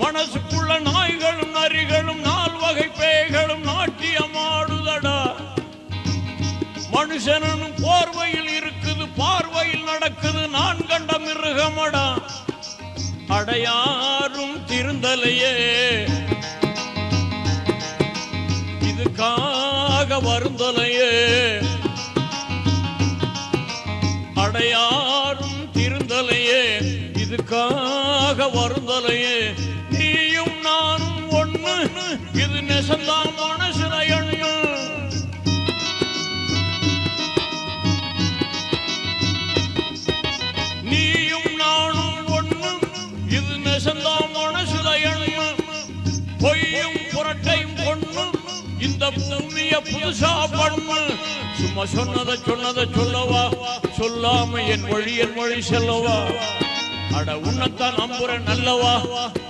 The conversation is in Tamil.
மனசுக்குள்ள நாய்களும் நரிகளும் நால் வகை பேய்களும் நாட்டியமாடுதடா. மனுஷனும் போர்வையில் இருக்குது பார்வையில் நடக்குது நான் கண்ட மிருகமடா. அடையாரும் திருந்தலையே. இதுக்காக வருந்தலையே. அடையாரும் திருந்தலையே. இதுக்காக வருந்தலையே. இது நெசந்தான் மனசுல எண்ணு. நீயும் நானும் ஒண்ணு இது நெசந்தான் மனசுல எண்ணு. பொய்யும் புரட்டையும் பொண்ணு இந்த பூமிய புதுசா பண்ணு. சும்மா சொன்னதை சொன்னதை சொல்லவா? சொல்லாம என் மொழி என் மொழி செல்லவா? அட உன்னத்தான் நம்புற நல்லவா?